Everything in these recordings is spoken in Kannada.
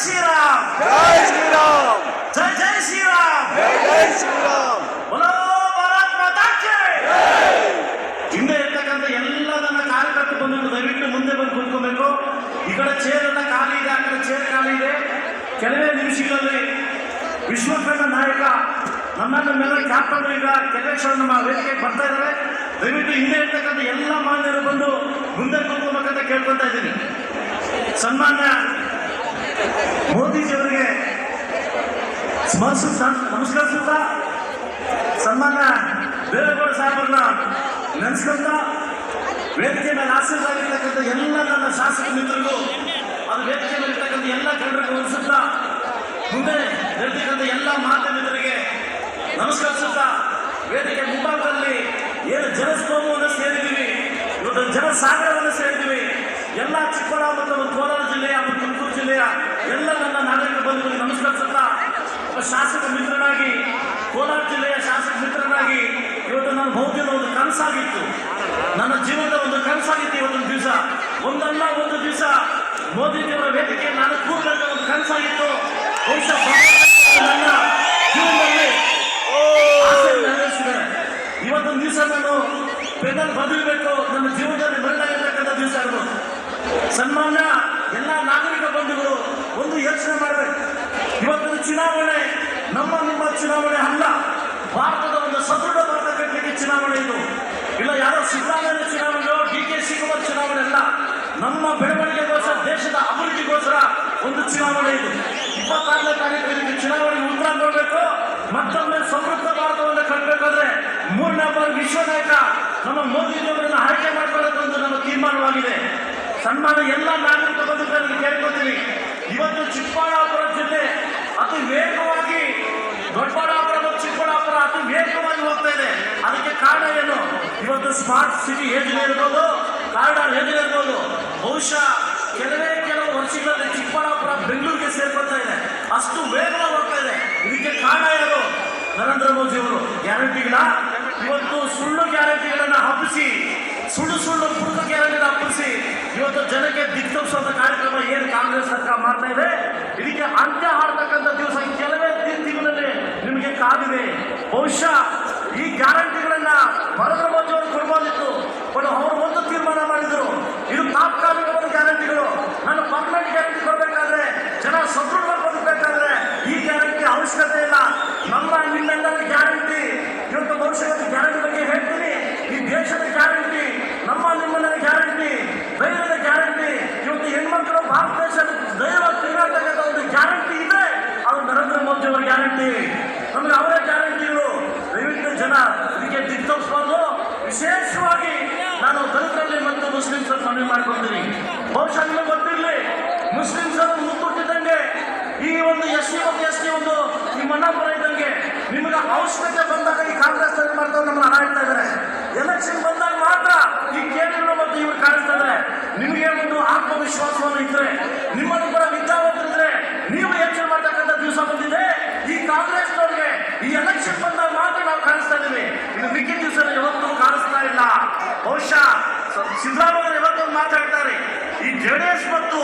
ಶ್ರೀರಾಮ್. ಜೈ ಶ್ರೀರಾಮ್. ಜೈ ಜೈ ಶ್ರೀರಾಮ್. ಜೈ ಜೈ ಶ್ರೀರಾಮ್. ಬಲೋ ಭಾರತ್ ಮಾತಾ ಕಿ ಹಿಂದೆ ಇರ್ತಕ್ಕಂಥ ಎಲ್ಲ ನನ್ನ ಕಾರ್ಯಕರ್ತರು ಬಂದು ದಯವಿಟ್ಟು ಮುಂದೆ ಬಂದು ಕುತ್ಕೋಬೇಕು. ಈ ಕಡೆ ಚೇರ್ ಎಲ್ಲ ಖಾಲಿ ಇದೆ ಆ ಕಡೆ ಚೇರ್ ಖಾಲಿ ಇದೆ. ಕೆಲವೇ ನಿಮಿಷಗಳಲ್ಲಿ ವಿಶ್ವಕರ್ಮ ನಾಯಕ ನಮ್ಮ ಮೇಲೆ ಕ್ಯಾಪ್ಟನ್ ಈಗ ಕೆಲವೇ ಕ್ಷಣ ನಮ್ಮ ವೇದಿಕೆಗೆ ಬರ್ತಾ ಇದ್ದಾರೆ. ದಯವಿಟ್ಟು ಹಿಂದೆ ಇರ್ತಕ್ಕಂಥ ಎಲ್ಲ ಮಾನ್ಯರು ಬಂದು ಮುಂದೆ ಕುತ್ಕೋಬೇಕಂತ ಕೇಳ್ಕೊತಾ ಇದ್ದೀನಿ. ಸನ್ಮಾನ್ಯ ಮೋದಿಜಿಯವರಿಗೆ ಸ್ಮರಿಸುತ್ತಾ ನಮಸ್ಕರಿಸುತ್ತಾ ಸನ್ಮಾನ್ಯ ದೇವೇಗೌಡ ಸಾಹೇಬರನ್ನ ನೆನೆಸ್ಕೊಂತ ವೇದಿಕೆ ಮೇಲೆ ಆಸೀನರಾಗಿರ್ತಕ್ಕಂಥ ಎಲ್ಲ ನನ್ನ ಶಾಸಕ ಮಿತ್ರರಿಗೂ ಅದು ವೇದಿಕೆ ಮೇಲೆ ಎಲ್ಲ ಜನರಿಗೂ ಅನಿಸುತ್ತಾ ಮುಂದೆ ಹೇಳ್ತಕ್ಕಂಥ ಎಲ್ಲ ಮಾಧ್ಯಮಿತರಿಗೆ ನಮಸ್ಕರಿಸುತ್ತಾ ವೇದಿಕೆ ಮುಂಭಾಗದಲ್ಲಿ ಏನು ಜನಸ್ತೋಮವನ್ನು ಸೇರಿದ್ದೀವಿ ಇವತ್ತು ಜನಸಾಗರವನ್ನು ಸೇರಿದ್ದೀವಿ. ಎಲ್ಲ ಚಿಕ್ಕಬಳ್ಳಾಪುರ ಮತ್ತು ಕೋಲಾರ ಜಿಲ್ಲೆಯ ಮತ್ತು ತುಮಕೂರು ಜಿಲ್ಲೆಯ ಎಲ್ಲ ನನ್ನ ನಾಗರಿಕ ಬಂಧುಗಳಿಗೆ ನಮಸ್ಕರಿಸುತ್ತಾ ಒಬ್ಬ ಶಾಸಕ ಮಿತ್ರನಾಗಿ, ಕೋಲಾರ ಜಿಲ್ಲೆಯ ಶಾಸಕ ಮಿತ್ರನಾಗಿ ಇವತ್ತು ನನ್ನ ಬಹುದಿನ ಒಂದು ಕನಸಾಗಿತ್ತು. ನನ್ನ ಜೀವನದ ಒಂದು ಕನಸಾಗಿತ್ತು ಇವತ್ತೊಂದು ದಿವಸ. ಒಂದಲ್ಲ ಒಂದು ದಿವಸ ಮೋದಿಜಿಯವರ ವೇದಿಕೆ ನಾನು ಕೂಡಲೇ ಒಂದು ಕನಸಾಗಿತ್ತು. ಬಹುಶಃ ನನ್ನ ಜೀವನದಲ್ಲಿ ಇವತ್ತೊಂದು ದಿವಸ ನಾನು ಪೆಡಲ್ ಬದಲಬೇಕು. ನನ್ನ ಜೀವನದಲ್ಲಿ ಬದಲಾಗಿರ್ತಕ್ಕಂಥ ದಿವಸ ಇರ್ಬೋದು ಸನ್ಮಾನ್ಯ ಎಲ್ಲ ನಾಗರಿಕ ಬಂಧುಗಳು, ಒಂದು ಯೋಚನೆ ಮಾಡಬೇಕು. ಇವತ್ತಿನ ಚುನಾವಣೆ, ನಮ್ಮ ನಿಮ್ಮ ಚುನಾವಣೆ ಅಲ್ಲ. ಭಾರತದ ಒಂದು ಸದೃಢ ಭಾರತ ಕಟ್ಟಲಿಕ್ಕೆ ಚುನಾವಣೆ ಇದು. ಇಲ್ಲ, ಯಾರೋ ಸಿದ್ದರಾಮಯ್ಯ ಚುನಾವಣೆಯೋ, ಡಿ ಕೆ ಶಿವಕುಮಾರ್ ಚುನಾವಣೆ ಅಲ್ಲ. ನಮ್ಮ ಬೆಳವಣಿಗೆಗೋಸ್ಕರ, ದೇಶದ ಅಭಿವೃದ್ಧಿಗೋಸ್ಕರ ಒಂದು ಚುನಾವಣೆ ಇದು. ಇಪ್ಪತ್ತಾರನೇ ತಾರೀಕು ಚುನಾವಣೆ ಉತ್ತರ ನೋಡಬೇಕು ಮತ್ತೊಮ್ಮೆ ಸಮೃದ್ಧ ಭಾರತವನ್ನು ಕಟ್ಟಬೇಕಾದ್ರೆ ಮೂರನೇ ಬಾರಿ ವಿಶ್ವ ನಾಯಕ ನಮ್ಮ ಮೋದಿಜಿಯವರನ್ನು ಆಯ್ಕೆ ಮಾಡಿಕೊಳ್ಳಬೇಕು ಒಂದು ನಮ್ಮ ತೀರ್ಮಾನವಾಗಿದೆ. ಸನ್ಮಾನ ಎಲ್ಲ ನಾಗರಿಕ ಬಂಧುಗಳಲ್ಲಿ ಕೇಳ್ಕೊತೀವಿ ಇವತ್ತು ಚಿಕ್ಕಬಳ್ಳಾಪುರ ಜಿಲ್ಲೆ ಅತಿ ವೇಗವಾಗಿ ದೊಡ್ಡಬಳ್ಳಾಪುರ ಮತ್ತು ಚಿಕ್ಕಬಳ್ಳಾಪುರ ಅತಿ ವೇಗವಾಗಿ ಹೋಗ್ತಾ ಇದೆ. ಅದಕ್ಕೆ ಕಾರಣ ಏನು? ಇವತ್ತು ಸ್ಮಾರ್ಟ್ ಸಿಟಿ ಯೋಜನೆ ಇರ್ಬೋದು, ಕಾರಿಡಾರ್ ಯೋಜನೆ ಇರ್ಬೋದು. ಬಹುಶಃ ಕೆಲವೇ ಕೆಲವು ವರ್ಷಗಳಲ್ಲಿ ಚಿಕ್ಕಬಳ್ಳಾಪುರ ಬೆಂಗಳೂರಿಗೆ ಸೇರ್ಕೊಳ್ತಾ ಇದೆ. ಅಷ್ಟು ವೇಗವಾಗಿ ಹೋಗ್ತಾ ಇದೆ. ಇದಕ್ಕೆ ಕಾರಣ ಏನು? ನರೇಂದ್ರ ಮೋದಿ ಅವರು ಗ್ಯಾರಂಟಿಗಳ ಇವತ್ತು ಸುಳ್ಳು ಗ್ಯಾರಂಟಿಗಳನ್ನು ಹಬ್ಬಿಸಿ ಸುಳ್ಳು ಸುಳ್ಳು ಪುರುಷ ಗ್ಯಾರಂಟಿನ ಹಬ್ಬಿಸಿ ಇವತ್ತು ಜನಕ್ಕೆ ದಿಗ್ತಪ್ಪಿಸುವಂತ ಕಾರ್ಯಕ್ರಮ ಏನು ಕಾಂಗ್ರೆಸ್ ಸರ್ಕಾರ ಮಾಡ್ತಾ ಇದೆ ಇದಕ್ಕೆ ಅಂತ್ಯ ಹಾಡ್ತಕ್ಕಂಥ ದಿವಸ ಈ ಕೆಲವೇ ತಿ- ತಿಂಗಳಲ್ಲಿ ನಿಮಗೆ ಕಾದಿದೆ ಬಹುಶಃ ಈ ಗ್ಯಾರಂಟಿಗಳನ್ನ ನರೇಂದ್ರ ಮೋದಿ ಅವರು ಕೊಡ್ಬೋದಿತ್ತು. ಬಟ್ ಅವರು ಒಂದು ತೀರ್ಮಾನ ಮಾಡಿದ್ರು. ಇದು ತಾತ್ಕಾಲಿಕವಾದ ಗ್ಯಾರಂಟಿಗಳು. ನಾನು ಪರ್ಮನೆಂಟ್ ಗ್ಯಾರಂಟಿ ಕೊಡಬೇಕಾದ್ರೆ, ಜನ ಸದೃಢವಾಗಿ ಬದುಕಬೇಕಾದ್ರೆ ಈ ಗ್ಯಾರಂಟಿ ಅವಶ್ಯಕತೆ ಇಲ್ಲ. ನಮ್ಮ ನಿಮ್ಮೆಲ್ಲರ ಗ್ಯಾರಂಟಿ ಇವತ್ತು ಭವಿಷ್ಯದ ಗ್ಯಾರಂಟಿ ಬಗ್ಗೆ ಹೇಳ್ತೀನಿ ಈ ದೇಶದ ಗ್ಯಾರಂಟಿ ನಮ್ಮ ನಿಮ್ಮೆಲ್ಲರ ಗ್ಯಾರಂಟಿ ಧೈರ್ಯದ ಗ್ಯಾರಂಟಿ ಇವತ್ತು ಹೆಣ್ಮಕ್ಳು ಭಾರತ ದೇಶದ ಧೈರ್ಯವಾಗಿ ತಿರುಗಾಡ್ತಕ್ಕಂಥ ಒಂದು ಗ್ಯಾರಂಟಿ ಇದೆ ಅದು ನರೇಂದ್ರ ಮೋದಿ ಅವರ ಗ್ಯಾರಂಟಿ ನಮಗೆ ಅವರ ಗ್ಯಾರಂಟಿಗಳು ದಯವಿಟ್ಟು ಜನ ಇದಕ್ಕೆ ದಿಗ್ತಪ್ಪಿಸಬಾರ್ದು ವಿಶೇಷವಾಗಿ ನಾನು ದಲಿತರಲ್ಲಿ ಮತ್ತು ಮುಸ್ಲಿಮ್ಸ್ ಮನವಿ ಮಾಡ್ಕೊಳ್ತೀನಿ ಬಹುಶಃ ನಿಮಗೆ ಗೊತ್ತಿರಲಿ ಮುಸ್ಲಿಮ್ಸ್ ಮುತ್ತುಟ್ಟಿದ್ದಂಗೆ ಈ ಒಂದು ಎಸ್ ಸಿ ಮತ್ತು ಎಸ್ ಟಿ ಒಂದು ನಿಮ್ಮ ಅಣ್ಣಪುರ ಇದ್ದಂಗೆ ನಿಮಗೆ ಅವಶ್ಯಕತೆ ಬಂದಾಗ ಈ ಕಾಂಗ್ರೆಸ್ ಏನ್ ಮಾಡ್ತಾರೆ ನಮ್ಮನ್ನ ಹಣ ಇಡ್ತಾ ಇದಾರೆ ಎಲೆಕ್ಷನ್ ಬಂದಾಗ ಮಾತ್ರ ಈ ಕೇಂದ್ರಗಳು ಮತ್ತು ಇವರು ಕಾಣಿಸ್ತಾ ಇದ್ದಾರೆ. ನಿಮಗೆ ಒಂದು ಆತ್ಮವಿಶ್ವಾಸವನ್ನು ಇದ್ರೆ, ನಿಮ್ಮನ್ನು ಕೂಡ ವಿದ್ಯಾವಂತರಿದ್ರೆ ನೀವು ಯೋಚನೆ ಮಾಡ್ತಕ್ಕಂಥ ದಿವಸ ಬಂದಿದೆ. ಈ ಕಾಂಗ್ರೆಸ್ನವ್ರಿಗೆ ಈ ಎಲೆಕ್ಷನ್ ಬಂದಾಗ ಮಾತ್ರ ನಾವು ಕಾಣಿಸ್ತಾ ಇದ್ದೀವಿ. ಇದು ಮಿಕ್ಕಿದ ದಿವಸ ಯಾವತ್ತೂ ಕಾಣಿಸ್ತಾ ಇಲ್ಲ. ಬಹುಶಃ ಸಿದ್ದರಾಮಯ್ಯ ಮಾತಾಡ್ತಾರೆ. ಈ ಜೆ ಡಿ ಎಸ್ ಮತ್ತು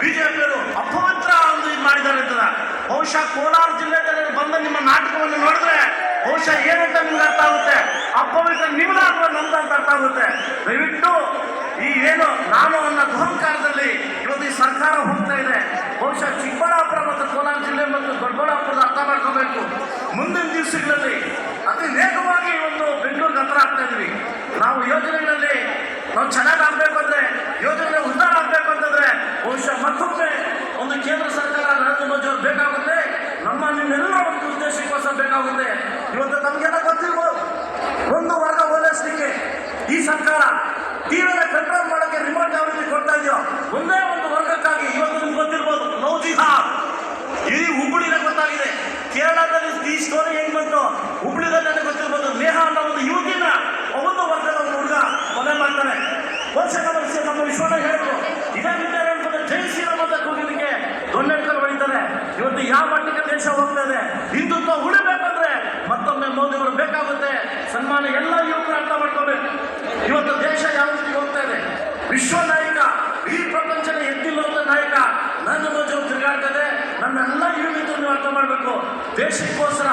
ಬಿಜೆಪಿಯವರು ಅಪವಿತ್ರ ಒಂದು ಇದು ಮಾಡಿದ್ದಾರೆ ಅಂತ ಬಹುಶಃ ಕೋಲಾರ ಜಿಲ್ಲೆಯಲ್ಲಿ ಬಂದ ನಿಮ್ಮ ನಾಟಕವನ್ನು ನೋಡಿದ್ರೆ ಬಹುಶಃ ಏನಂತ ನಿಮ್ಗೆ ಅರ್ಥ ಆಗುತ್ತೆ? ಅಪವಿತ್ರ ನಿಮ್ದು ಅಥವಾ ನಮ್ದು ಅಂತ ಅರ್ಥ ಆಗುತ್ತೆ. ದಯವಿಟ್ಟು ಈ ಏನು ನಾನು ಅನ್ನೋ ದುಹಂಕಾರದಲ್ಲಿ ಇವತ್ತು ಈ ಸರ್ಕಾರ ಹೋಗ್ತಾ ಇದೆ. ಬಹುಶಃ ಚಿಕ್ಕಬಳ್ಳಾಪುರ ಮತ್ತು ಕೋಲಾರ ಜಿಲ್ಲೆ ಮತ್ತು ದೊಡ್ಡಬಳ್ಳಾಪುರದ ಅರ್ಥ ಮಾಡ್ಕೋಬೇಕು. ಮುಂದಿನ ದಿವಸಗಳಲ್ಲಿ ಅತಿ ವೇಗವಾಗಿ ಒಂದು ಬೆಂಗಳೂರಿಗೆ ಹತ್ರ ಆಗ್ತಾ ಇದ್ವಿ. ನಾವು ಯೋಜನೆಗಳಲ್ಲಿ ನಾವು ಚೆನ್ನಾಗಿ ಆಗ್ಬೇಕು ಅಂದ್ರೆ ಯೋಜನೆ ಉದ್ಧಾರ ಆಗ್ಬೇಕು ಅಂತಂದ್ರೆ ಬಹುಶಃ ಮತ್ತೊಮ್ಮೆ ಒಂದು ಕೇಂದ್ರ ಸರ್ಕಾರ ನರೇಂದ್ರ ಮೋದಿ ಬೇಕಾಗುತ್ತೆ. ನಮ್ಮ ನಿಮ್ಮೆಲ್ಲ ಒಂದು ಉದ್ದೇಶಕ್ಕೋಸ್ಕರ ಬೇಕಾಗುತ್ತೆ. ಇವತ್ತು ನಮಗೆಲ್ಲ ಗೊತ್ತಿರ್ಬೋದು, ಒಂದು ವರ್ಗ ಓಲೈಸಲಿಕ್ಕೆ ಈ ಸರ್ಕಾರ ತೀವ್ರ ಕಂಟ್ರೋಲ್ ಮಾಡೋಕ್ಕೆ ರಿಮೋಟ್ ಯಾವ ಕೊಡ್ತಾ ಇದೆಯೋ, ಒಂದೇ ಒಂದು ವರ್ಗಕ್ಕಾಗಿ ಇವತ್ತು ನಿಮ್ಗೆ ಗೊತ್ತಿರ್ಬೋದು ಜಿಹಾದ್ ಇಡೀ ಹುಬ್ಬಳ್ಳಿನ ಗೊತ್ತಾಗಿದೆ. ಕೇರಳದಲ್ಲಿ ಈ ಸ್ಟೋರಿ ಹೆಂಗ್ ಬಂತು ಹುಬ್ಬಳ್ಳಿದಲ್ಲಿ ನನಗೆ ಗೊತ್ತಿರ್ಬೋದು ನೇಹ ಅನ್ನೋ ಒಂದು ಯುವತಿನ ಒಂದು ವರ್ಗದ ಒಂದು ಹುಡುಗ ಕೊಲೆ ಮಾಡ್ತಾನೆ ವರ್ಷ ನಮ್ಮ ವಿಷಯ ನಮ್ಮ ವಿಶ್ವನ ಹೇಳಿದ್ರು ಇದೇ ವಿಚಾರ ಹೇಳ್ಬೋದು ಜೈ ಶ್ರೀರಾಮ್ ಅಂತ ಕೂಗಿದಕ್ಕೆ ದೊಣ್ಣೆಟ್ಕೊಂಡು ಹೊಡಿತಾರೆ ಇವತ್ತು ಯಾವ ಮಟ್ಟಕ್ಕೆ ದೇಶ ಹೋಗ್ತಾ ಇದೆ ಹಿಂದುತ್ವ ಉಳಿಬೇಕಂದ್ರೆ ಮತ್ತೊಮ್ಮೆ ಮೋದಿ ಅವರು ಬೇಕಾಗುತ್ತೆ. ಸನ್ಮಾನ ಎಲ್ಲ ಯುವಕರು ಅರ್ಥ ಮಾಡ್ಕೋಬೇಕು. ಇವತ್ತು ದೇಶ ಯಾವ ರೀತಿ ಹೋಗ್ತಾ ಇದೆ? ವಿಶ್ವ ನಾಯಕ, ಈ ಪ್ರಪಂಚದ ಎತ್ತಿಲ್ಲದ ನಾಯಕ ನನ್ನ ಮೋಜರು ತಿರುಗಾಡ್ತದೆ. ನನ್ನ ಎಲ್ಲ ಮೋದಿ ನೀವು ಅರ್ಥ ಮಾಡಬೇಕು. ದೇಶಕ್ಕೋಸ್ಕರ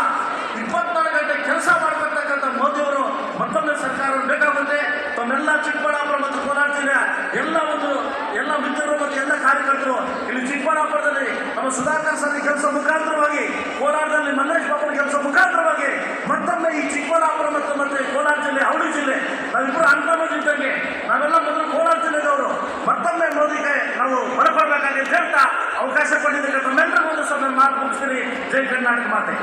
ಇಪ್ಪತ್ನಾಲ್ಕು ಗಂಟೆ ಕೆಲಸ ಮಾಡ್ಕೊಳ್ತಕ್ಕಂಥ ಮೋದಿಯವರು ಮತ್ತೊಮ್ಮೆ ಸರ್ಕಾರ ಬೇಕಾಗುತ್ತೆ. ತಮ್ಮೆಲ್ಲ ಚಿಕ್ಕಬಳ್ಳಾಪುರ ಮತ್ತು ಕೋಲಾರ ಜಿಲ್ಲೆ, ಎಲ್ಲ ಒಂದು, ಎಲ್ಲ ಮಿತ್ರರು ಮತ್ತು ಎಲ್ಲ ಕಾರ್ಯಕರ್ತರು ಇಲ್ಲಿ ಚಿಕ್ಕಬಳ್ಳಾಪುರದಲ್ಲಿ ನಮ್ಮ ಸುಧಾಕರ್ ಸರ್ ಕೆಲಸ ಮುಖಾಂತರವಾಗಿ ಕೋಲಾರದಲ್ಲಿ ಮಲ್ಲೇಶ್ ಬಾಬು ಕೆಲಸ ಮುಖಾಂತರವಾಗಿ ಮತ್ತೊಮ್ಮೆ ಈ ಚಿಕ್ಕಬಳ್ಳಾಪುರ ಮತ್ತು ಮತ್ತೆ ಕೋಲಾರ ಜಿಲ್ಲೆ ಅವಳಿ ಜಿಲ್ಲೆ ನಾವಿಬ್ಬರು ಅನ್ಕೊಂಡೋದಿದ್ದಂಗೆ ನಾವೆಲ್ಲ ಮೊದಲು ಕೋಲಾರ ಜಿಲ್ಲೆದವರು. ಮತ್ತೊಮ್ಮೆ ಮೋದಿಗೆ ನಾವು ಬರ್ಕೊಡ್ಬೇಕಾಗಿ ಅಂತ ಹೇಳ್ತಾ ಅವಕಾಶ ಕೊಟ್ಟಿದ್ದಕ್ಕೆ ತಮ್ಮೆಲ್ಲರಿಗೂ ಒಂದು ನಾನು ಮಾತು ಮುಗಿಸ್ತೀನಿ. ಜೈ ಕರ್ನಾಟಕ ಮಾತೆ.